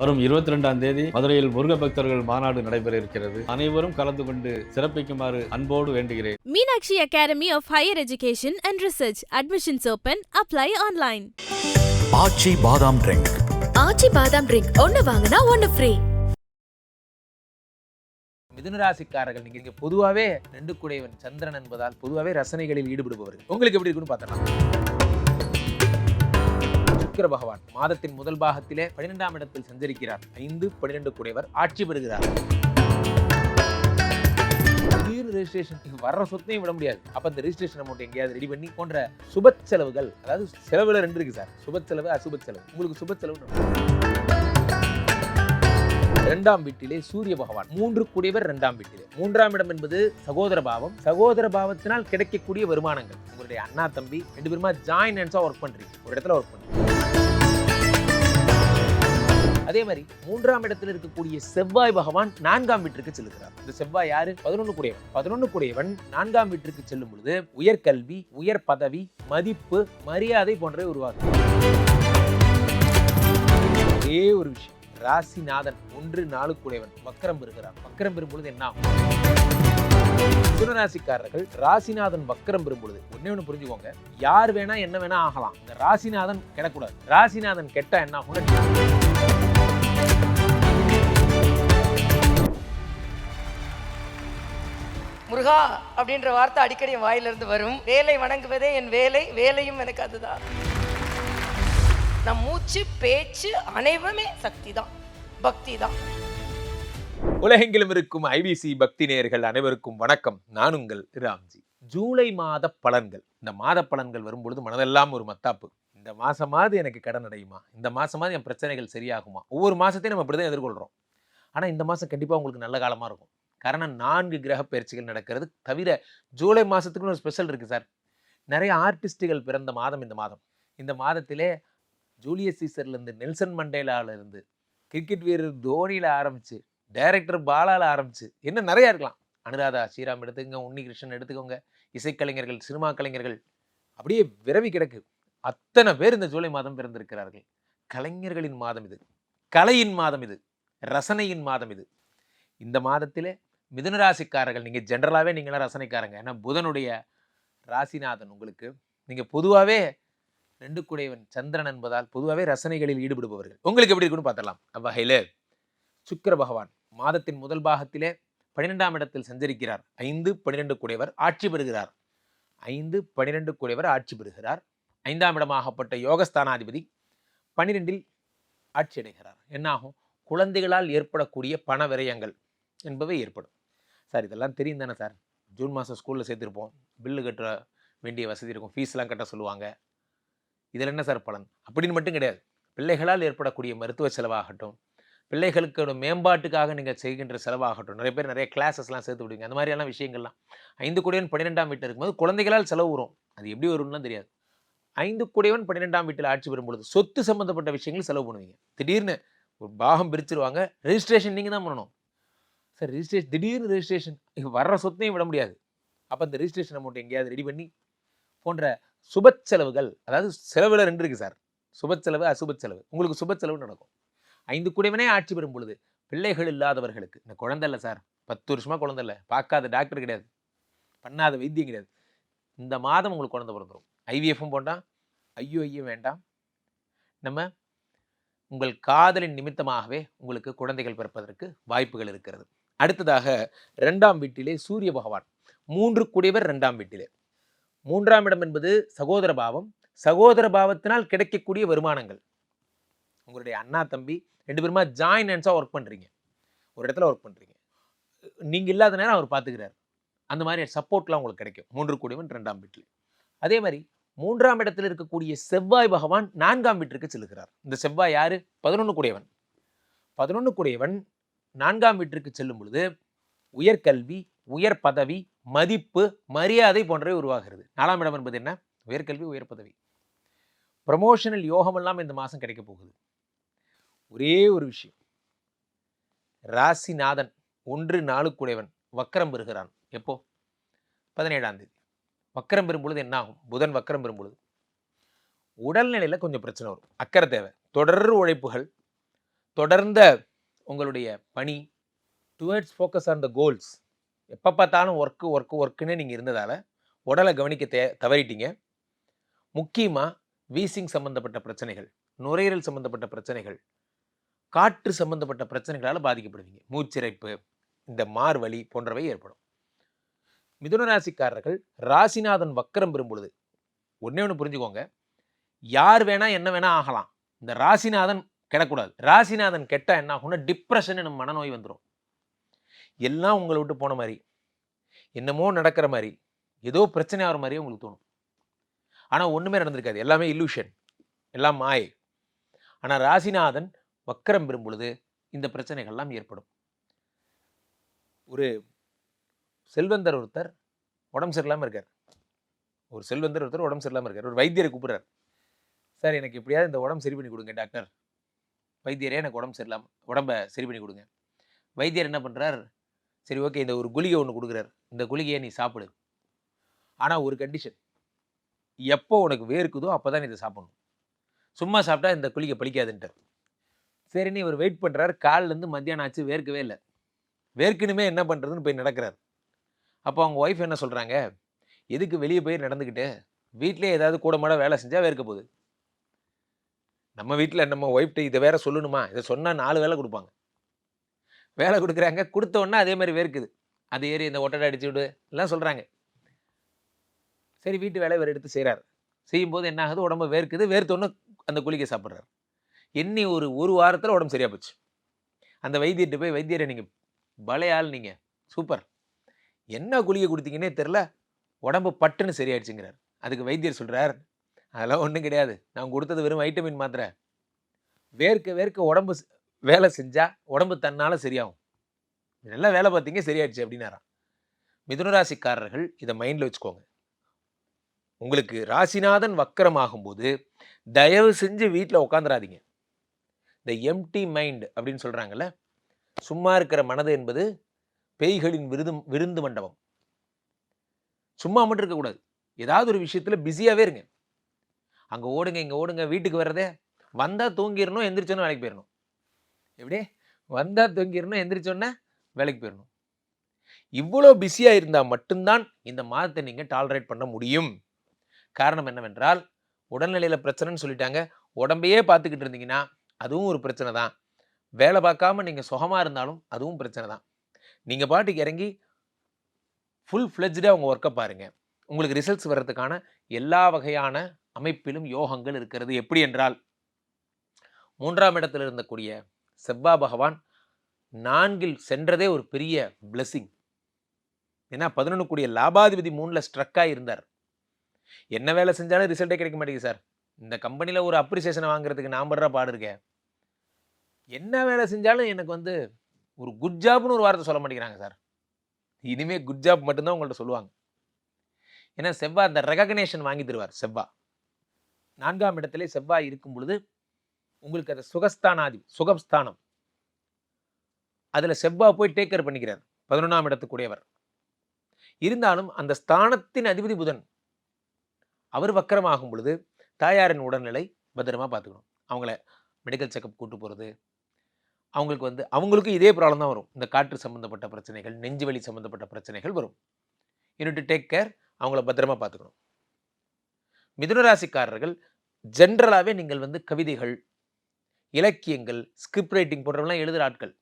வரும் இருபத்தி ரெண்டாம் தேதி மதுரையில் முருக பக்தர்கள் மாநாடு நடைபெற இருக்கிறது அனைவரும் கலந்து கொண்டு சிறப்பிக்குமாறு அன்போடு வேண்டுகிறேன். Meenakshi Academy of Higher Education and Research. Admissions open. Apply online. Aachi badam drink. Aachi badam drink. ஒன்னு வாங்கினா ஒன்னு ஃப்ரீ மிதுனராசிக்காரர்கள் நீங்க இங்க பொதுவாவே ரெண்டு குடையவன் சந்திரன் என்பதால் பொதுவாவே ரசனைகளில் ஈடுபடுபவர்கள். உங்களுக்கு எப்படி இருக்குன்னு பார்த்தலாம் சுக்கிர பகவான் மாதத்தின் முதல் பாகத்திலே பன்னிரெண்டாம் இடத்தில் சஞ்சரிக்கிறார். ஐந்து பன்னிரெண்டு குடைவர் ஆட்சி பெறுகிறார். திடீர்னு ரெஜிஸ்ட்ரேஷன் வர்ற சொத்தையும் விட முடியாது. அப்ப இந்த ரெஜிஸ்ட்ரேஷன் அமௌண்ட் எங்கேயாவது ரெடி பண்ணி போன்ற சுப செலவுகள் அதாவது செலவுல ரெண்டு இருக்கு சார். சுப செலவு அசுப செலவு. உங்களுக்கு சுப செலவு இரண்டாம் வீட்டிலே சூரிய பகவான் மூன்று கூடியவர் இரண்டாம் வீட்டிலே. மூன்றாம் இடம் என்பது சகோதர பாவம். சகோதர பாவத்தினால் கிடைக்கக்கூடிய வருமானங்கள். உங்களுடைய அண்ணா தம்பி ரெண்டு பேருமா ஜாயின் ஹேண்ட்ஸா ஒர்க் பண்றீங்க. ஒரு இடத்துல ஒர்க் பண்றீங்க. அதே மாதிரி மூன்றாம் இடத்தில் இருக்கக்கூடிய செவ்வாய் பகவான் நான்காம் வீட்டிற்கு செல்லுகிறார் இந்த செவ்வாய் யாரு? பதினொன்னு கூடியவன். பதினொன்னு கூடியவன் நான்காம் வீட்டிற்கு செல்லும் பொழுது உயர்கல்வி உயர் பதவி மதிப்பு மரியாதை போன்றவை உருவாகும். ஒரே ஒரு விஷயம். ராசிநாதன் ஒன்று நாலு கூடியவன் வக்கரம் பெறுகிறார். வக்கரம் பெறும்பொழுது என்ன ஆகும்? மிதுனராசிக்காரர்கள் ராசிநாதன் வக்கரம் பெறும்பொழுது ஒன்னே ஒண்ணே ஒண்ணு புரிஞ்சுக்கோங்க. யார் வேணா என்ன வேணா ஆகலாம். இந்த ராசிநாதன் கெடக்கூடாது. ராசிநாதன் கெட்டா என்ன ஆகும் முருகா அப்படின்ற வார்த்தை அடிக்கடி என் வாயிலிருந்து வரும். வேலை வணங்குவதே என் வேலை வேலையும் எனக்கு அதுதான். நம் மூச்சு பேச்சு அனைவருமே சக்தி தான் பக்தி தான் உலகெங்கிலும் இருக்கும் ஐபிசி பக்தி நேயர்கள் அனைவருக்கும் வணக்கம். நான் உங்கள் ராம்ஜி. ஜூலை மாத பலன்கள். இந்த மாத பலன்கள் வரும்பொழுது மனதெல்லாம் ஒரு மத்தாப்பு. இந்த மாதமாவது எனக்கு கடன் அடையுமா? இந்த மாதமாவது என் பிரச்சனைகள் சரியாகுமா? ஒவ்வொரு மாதத்தையும் நம்ம இப்படிதான் எதிர்கொள்கிறோம் ஆனால் இந்த மாதம் கண்டிப்பாக உங்களுக்கு நல்ல காலமாக இருக்கும். காரணம் நான்கு கிரக பயிற்சிகள் நடக்கிறது. தவிர ஜூலை மாதத்துக்குன்னு ஒரு ஸ்பெஷல் இருக்குது சார். நிறைய ஆர்டிஸ்ட்டுகள் பிறந்த மாதம் இந்த மாதம். இந்த மாதத்திலே ஜூலியஸ் சீசர்லேருந்து நெல்சன் மண்டேலாவிலேருந்து கிரிக்கெட் வீரர் தோனியில் ஆரம்பித்து டைரக்டர் பாலாவில் ஆரம்பித்து என்ன நிறையா இருக்கலாம். அனுராதா ஸ்ரீராம் எடுத்துக்கோங்க உன்னிகிருஷ்ணன் எடுத்துக்கோங்க இசைக்கலைஞர்கள் சினிமா கலைஞர்கள் அப்படியே விரவி கிடக்கு. அத்தனை பேர் இந்த ஜூலை மாதம் பிறந்திருக்கிறார்கள். கலைஞர்களின் மாதம் இது. கலையின் மாதம் இது. ரசனையின் மாதம் இது. இந்த மாதத்திலே மிதனராசிக்காரர்கள் நீங்கள் ஜென்ரலாகவே நீங்களாம் ரசனைக்காரங்க. ஏன்னா புதனுடைய ராசிநாதன் உங்களுக்கு. நீங்கள் பொதுவாகவே ரெண்டு குடையவன் சந்திரன் என்பதால் பொதுவாகவே ரசனைகளில் ஈடுபடுபவர்கள். உங்களுக்கு எப்படி இருக்குன்னு பார்த்தலாம் அவ்வகையில் சுக்கர பகவான் மாதத்தின் முதல் பாகத்திலே பன்னிரெண்டாம் இடத்தில் சஞ்சரிக்கிறார். ஐந்து பன்னிரெண்டு குடைவர் ஆட்சி பெறுகிறார். ஐந்து பன்னிரெண்டு குடைவர் ஆட்சி பெறுகிறார். ஐந்தாம் இடமாகப்பட்ட யோகஸ்தானாதிபதி பன்னிரெண்டில் ஆட்சி அடைகிறார் என்னாகும்? குழந்தைகளால் ஏற்படக்கூடிய பண விரயங்கள் என்பவை ஏற்படும். சார் இதெல்லாம் தெரியும் தானே சார். ஜூன் மாதம் ஸ்கூலில் சேர்த்துருப்போம். பில்லு கட்ட வேண்டிய வசதி இருக்கும். ஃபீஸ்லாம் கட்ட சொல்லுவாங்க. இதில் என்ன சார் பலன்? அப்படின்னு மட்டும் கிடையாது. பிள்ளைகளால் ஏற்படக்கூடிய மருத்துவ செலவாகட்டும் பிள்ளைகளுக்கோட மேம்பாட்டுக்காக நீங்கள் செய்கின்ற செலவாகட்டும் நிறைய பேர் நிறைய கிளாஸஸ்லாம் சேர்த்து விடுவீங்க. அந்த மாதிரியான விஷயங்கள்லாம். ஐந்து கோடியவன் பன்னிரெண்டாம் வீட்டில் இருக்கும்போது குழந்தைகளால் செலவு வரும். அது எப்படி வரும்லாம் தெரியாது. ஐந்து கோடியவன் பன்னிரெண்டாம் வீட்டில் ஆட்சி பெறும் பொழுது சொத்து சம்மந்தப்பட்ட விஷயங்கள் செலவு பண்ணுவீங்க. திடீர்னு ஒரு பாகம் பிரிச்சிருவாங்க. ரெஜிஸ்ட்ரேஷன் நீங்கள் தான் பண்ணணும். சார் ரிஜிஸ்ட்ரேஷன் திடீர்னு ரிஜிஸ்ட்ரேஷன் வர்ற சொத்தையும் விட முடியாது. அப்போ அந்த ரிஜிஸ்ட்ரேஷன் அமௌண்ட் எங்கேயாவது ரெடி பண்ணி போன்ற சுப செலவுகள் அதாவது செலவில் ரெண்டு இருக்குது சார். சுப செலவு அசுப செலவு. உங்களுக்கு சுப செலவு நடக்கும். ஐந்து கூடவனே ஆட்சி பெறும் பொழுது பிள்ளைகள் இல்லாதவர்களுக்கு இந்த குழந்தை இல்லை சார். பத்து வருஷமாக குழந்தை இல்லை. பார்க்காத டாக்டர் கிடையாது. பண்ணாத வைத்தியம் கிடையாது. இந்த மாதம் உங்களுக்கு குழந்தை பிறந்துடும் ஐவிஎஃப்பும் போண்டாம் ஐயோ ஐயோ வேண்டாம். நம்ம உங்கள் காதலின் நிமித்தமாகவே உங்களுக்கு குழந்தைகள் பிறப்பதற்கு வாய்ப்புகள் இருக்கிறது. அடுத்ததாக ரெண்டாம் வீட்டிலே சூரிய பகவான். மூன்று கூடியவர் ரெண்டாம் வீட்டிலே. மூன்றாம் இடம் என்பது சகோதர பாவம். சகோதர பாவத்தினால் கிடைக்கக்கூடிய வருமானங்கள். உங்களுடைய அண்ணா தம்பி ரெண்டு பேருமா ஜாயின் ஹேண்ட்ஸாக ஒர்க் பண்ணுறீங்க ஒரு இடத்துல ஒர்க் பண்ணுறீங்க நீங்கள் இல்லாத நேரம் அவர் பார்த்துக்கிறார் அந்த மாதிரி சப்போர்ட்லாம் உங்களுக்கு கிடைக்கும். மூன்று கூடியவன் ரெண்டாம் வீட்டில். அதே மாதிரி மூன்றாம் இடத்தில் இருக்கக்கூடிய செவ்வாய் பகவான் நான்காம் வீட்டிற்கு செல்லுகிறார். இந்த செவ்வாய் யார்? பதினொன்று கூடியவன். பதினொன்று கூடியவன் நான்காம் வீட்டிற்கு செல்லும் பொழுது உயர்கல்வி உயர் பதவி மதிப்பு மரியாதை போன்றவை உருவாகிறது. நாலாம் இடம் என்பது என்ன? உயர்கல்வி உயர் பதவி. ப்ரமோஷனல் யோகமெல்லாம் இந்த மாதம் கிடைக்க போகுது. ஒரே ஒரு விஷயம். ராசிநாதன் ஒன்று நாளுக்குடையவன் வக்கரம் பெறுகிறான். எப்போ? பதினேழாம் தேதி. வக்கரம் பெறும்பொழுது என்ன ஆகும்? புதன் வக்கரம் பெறும்பொழுது உடல்நிலையில் கொஞ்சம் பிரச்சனை வரும். அக்கறை தேவை. தொடர் உழைப்புகள் தொடர்ந்த உங்களுடைய பணி towards focus on the goals எப்போ பார்த்தாலும் ஒர்க்கு ஒர்க்கு ஒர்க்குன்னு நீங்கள் இருந்ததால் உடலை கவனிக்க தே தவறிட்டீங்க. முக்கியமாக வீசிங் சம்மந்தப்பட்ட பிரச்சனைகள் நுரையீரல் சம்மந்தப்பட்ட பிரச்சனைகள் காற்று சம்மந்தப்பட்ட பிரச்சனைகளால் பாதிக்கப்படுவீங்க. மூச்சிறைப்பு இந்த மார்வலி போன்றவை ஏற்படும். மிதுன ராசிக்காரர்கள் ராசிநாதன் வக்கரம் பெறும் பொழுது ஒன்று புரிஞ்சுக்கோங்க. யார் வேணால் என்ன வேணால் ஆகலாம். இந்த ராசிநாதன் கெடக்கூடாது. ராசிநாதன் கெட்டால் என்ன ஆகும்னா டிப்ரெஷன் நம்ம மனநோய் வந்துடும் எல்லாம் உங்களை விட்டு போன மாதிரி. என்னமோ நடக்கிற மாதிரி. ஏதோ பிரச்சனை ஆகிற மாதிரியே உங்களுக்கு தோணும். ஆனால் ஒன்றுமே நடந்திருக்காது. எல்லாமே இல்லூஷன் எல்லாம் மாயை. ஆனால் ராசிநாதன் வக்கரம் பெறும் பொழுது இந்த பிரச்சனைகள்லாம் ஏற்படும். ஒரு செல்வந்தர் ஒருத்தர் உடம்பு சரியில்லாமல் இருக்கார். ஒரு செல்வந்தர் ஒருத்தர் உடம்பு சரியில்லாமல் இருக்கார். ஒரு வைத்தியரை கூப்பிட்றார். சார் எனக்கு எப்படியாவது இந்த உடம்பு சரி பண்ணி கொடுங்க டாக்டர். வைத்தியரே எனக்கு உடம்பு சரியில்லாம உடம்ப சரி பண்ணி கொடுங்க. வைத்தியர் என்ன பண்ணுறார் சரி ஓகே இந்த ஒரு குளிகை ஒன்று கொடுக்குறார். இந்த குளிகையை நீ சாப்பிடு. ஆனால் ஒரு கண்டிஷன் எப்போ உனக்கு வேர்க்குதோ அப்போ தான் இதை சாப்பிடணும். சும்மா சாப்பிட்டா இந்த குளிகை சரி சரின்னு இவர் வெயிட் பண்ணுறாரு காலிலேருந்து மத்தியானம் ஆச்சு வேர்க்கவே இல்லை. வேர்க்கணுமே என்ன பண்ணுறதுன்னு போய் நடக்கிறார். அப்போ அவங்க ஒய்ஃப் என்ன சொல்கிறாங்க எதுக்கு வெளியே போய் நடந்துக்கிட்டு? வீட்டிலே ஏதாவது கூட மாட வேலை செஞ்சால் வேர்க்க போகுது. நம்ம வீட்டில் நம்ம ஒய்ஃப்ட்டு இதை வேற சொல்லணுமா? இதை சொன்னால் நாலு வேலை கொடுப்பாங்க. வேலை கொடுக்குறாங்க. கொடுத்த உடனே அதே மாதிரி வேர்க்குது. அது ஏறி இந்த ஒட்டடை அடிச்சு விடு எல்லாம் சொல்கிறாங்க சரி வீட்டு வேலை வேறு எடுத்து செய்கிறார் செய்யும்போது என்ன ஆகுது? உடம்பு வேர்க்குது. வேர்த்தோன்னு அந்த குளிக்க சாப்பிட்றாரு. எண்ணி ஒரு ஒரு வாரத்தில் உடம்பு சரியாக போச்சு. அந்த வைத்தியர்கிட்ட போய் வைத்தியரை நீங்கள் பலையால் நீங்கள் சூப்பர். என்ன குளிக்க கொடுத்தீங்கன்னே தெரில உடம்பு பட்டுன்னு சரியாயிடுச்சுங்கிறார். அதுக்கு வைத்தியர் சொல்கிறார் அதெல்லாம் ஒன்றும் கிடையாது. நான் கொடுத்தது வெறும் வைட்டமின் மாத்திரை. வேர்க்க வேர்க்க உடம்பு வேலை செஞ்சால் உடம்பு தன்னால் சரியாகும். நல்லா வேலை பார்த்தீங்க சரியாயிடுச்சு அப்படின்னாராம். மிதுனராசிக்காரர்கள் இதை மைண்டில் வச்சுக்கோங்க. உங்களுக்கு ராசிநாதன் வக்கரமாகும்போது தயவு செஞ்சு வீட்டில் உட்காந்துராதீங்க இந்த எம்டி மைண்ட் அப்படின்னு சொல்கிறாங்கல்ல சும்மா இருக்கிற மனது என்பது பேய்களின் விருது விருந்து மண்டபம். சும்மா மட்டும் இருக்கக்கூடாது. ஏதாவது ஒரு விஷயத்தில் பிஸியாகவே இருங்க. அங்கே ஓடுங்க இங்கே ஓடுங்க வீட்டுக்கு வர்றதே வந்தால் தூங்கிடணும் எந்திரிச்சோன்னு வேலைக்கு போயிடணும் எப்படி? வந்தால் தூங்கிடணும் எந்திரிச்சோன்னே வேலைக்கு போயிடணும் இவ்வளோ பிஸியாக இருந்தால் மட்டும்தான் இந்த மாதத்தை நீங்கள் டாலரேட் பண்ண முடியும். காரணம் என்னவென்றால் உடல்நிலையில் பிரச்சனைன்னு சொல்லிட்டாங்க. உடம்பையே பார்த்துக்கிட்டு இருந்தீங்கன்னா அதுவும் ஒரு பிரச்சனை தான். வேலை பார்க்காம நீங்கள் சுகமாக இருந்தாலும் அதுவும் பிரச்சனை தான். நீங்கள் பாட்டுக்கு இறங்கி ஃபுல் ஃப்ளெஜ்டாக உங்கள் ஒர்க்கை பாருங்கள் உங்களுக்கு ரிசல்ட்ஸ் வர்றதுக்கான எல்லா வகையான அமைப்பிலும் யோகங்கள் இருக்கிறது. எப்படி என்றால் மூன்றாம் இடத்தில் இருந்தக்கூடிய செவ்வா பகவான் நான்கில் சென்றதே ஒரு பெரிய blessing. ஏன்னா பதினொன்று கூடிய லாபாதிபதி மூணில் ஸ்ட்ரக்காக இருந்தார் என்ன வேலை செஞ்சாலும் ரிசல்ட்டே கிடைக்க மாட்டேங்குது சார். இந்த கம்பெனியில் ஒரு அப்ரிசியேஷனை வாங்குறதுக்கு நான் படுற பாடு இருக்கேன் என்ன வேலை செஞ்சாலும் எனக்கு வந்து ஒரு குட் ஜாப்னு ஒரு வார்த்தை சொல்ல மாட்டேங்கிறாங்க சார். இனிமேல் குட் ஜாப் மட்டும்தான் உங்கள்கிட்ட சொல்லுவாங்க. ஏன்னா செவ்வா அந்த ரெகக்னேஷன் வாங்கி தருவார் செவ்வா. நான்காம் இடத்திலே செவ்வாய் இருக்கும் பொழுது உங்களுக்கு அது சுகஸ்தானாதி சுகஸ்தானம் அதில் செவ்வாய் போய் டேக்கர் பண்ணிக்கிறார். பதினொன்றாம் இடத்துக்குடையவர். இருந்தாலும் அந்த ஸ்தானத்தின் அதிபதி புதன் அவர் வக்கரமாகும் பொழுது தாயாரின் உடல்நிலை பத்திரமா பார்த்துக்கணும். அவங்கள மெடிக்கல் செக்கப் கூட்டு போகிறது அவங்களுக்கு வந்து அவங்களுக்கும் இதே ப்ராப்ளம் தான் வரும். இந்த காற்று சம்மந்தப்பட்ட பிரச்சனைகள் நெஞ்சு வலி சம்மந்தப்பட்ட பிரச்சனைகள் வரும். யூனிட் டேக் கேர் அவங்கள பத்திரமா பார்த்துக்கணும். மிதுனராசிக்காரர்கள் ஜென்ரலாகவே நீங்கள் வந்து கவிதைகள் இலக்கியங்கள் ஸ்கிரிப்ட் ரைட்டிங் போன்றவெல்லாம் எழுதுகிற ஆட்கள்.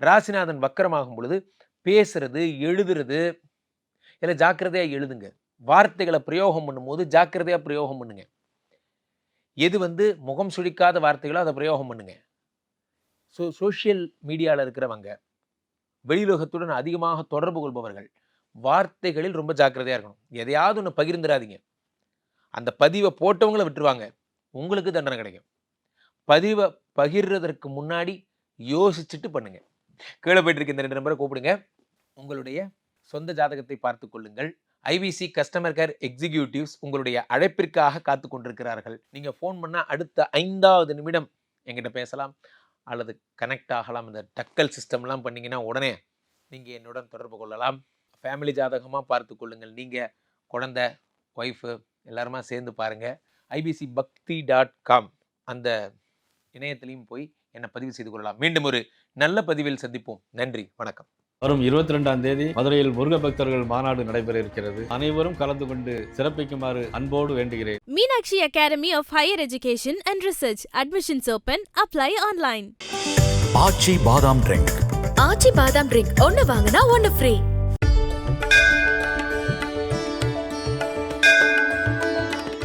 ராசிநாதன் வக்கரமாகும் பொழுது பேசுறது எழுதுறது இல்லை ஜாக்கிரதையாக எழுதுங்க. வார்த்தைகளை பிரயோகம் பண்ணும்போது ஜாக்கிரதையாக பிரயோகம் பண்ணுங்க. எது வந்து முகம் சுழிக்காத வார்த்தைகளோ அதை பிரயோகம் பண்ணுங்க. ஸோ சோஷியல் மீடியாவில் இருக்கிறவங்க வெளியுலகத்துடன் அதிகமாக தொடர்பு கொள்பவர்கள் வார்த்தைகளில் ரொம்ப ஜாக்கிரதையாக இருக்கணும். எதையாவது ஒன்று பகிர்ந்துடாதீங்க அந்த பதிவை போட்டவங்கள விட்டுருவாங்க. உங்களுக்கு தண்டனை கிடைக்கும். பதிவை பகிர்றதற்கு முன்னாடி யோசிச்சுட்டு பண்ணுங்க. கீழே போயிட்டு இருக்க இந்த ரெண்டு நம்பரை கூப்பிடுங்க. உங்களுடைய சொந்த ஜாதகத்தை பார்த்து கொள்ளுங்கள். ஐபிசி கஸ்டமர் கேர் எக்ஸிக்யூட்டிவ்ஸ் உங்களுடைய அழைப்பிற்காக காத்து கொண்டிருக்கிறார்கள். நீங்கள் ஃபோன் பண்ணால் அடுத்த ஐந்தாவது நிமிடம் எங்கிட்ட பேசலாம். அல்லது கனெக்ட் ஆகலாம். இந்த டக்கல் சிஸ்டம்லாம் பண்ணிங்கன்னா உடனே நீங்கள் என்னுடன் தொடர்பு கொள்ளலாம். ஃபேமிலி ஜாதகமாக பார்த்து கொள்ளுங்கள். நீங்கள் குழந்த ஒய்ஃபு எல்லாருமா சேர்ந்து பாருங்கள் ஐபிசி பக்தி டாட் காம் அந்த இணையத்துலேயும் போய் என்னை பதிவு செய்து கொள்ளலாம். மீண்டும் ஒரு நல்ல பதிவில் சந்திப்போம். நன்றி வணக்கம். வரும் இருபத்தி ரெண்டாம் தேதி மதுரையில் முருக பக்தர்கள் மாநாடு நடைபெற இருக்கிறது. அனைவரும் கலந்து கொண்டு சிறப்பிக்குமாறு அன்போடு வேண்டுகிறேன். Meenakshi Academy of Higher Education and Research. Admissions open. Apply online. Aachi badam drink Aachi badam drink ஒன்னு வாங்கினா ஒன்னு ஃப்ரீ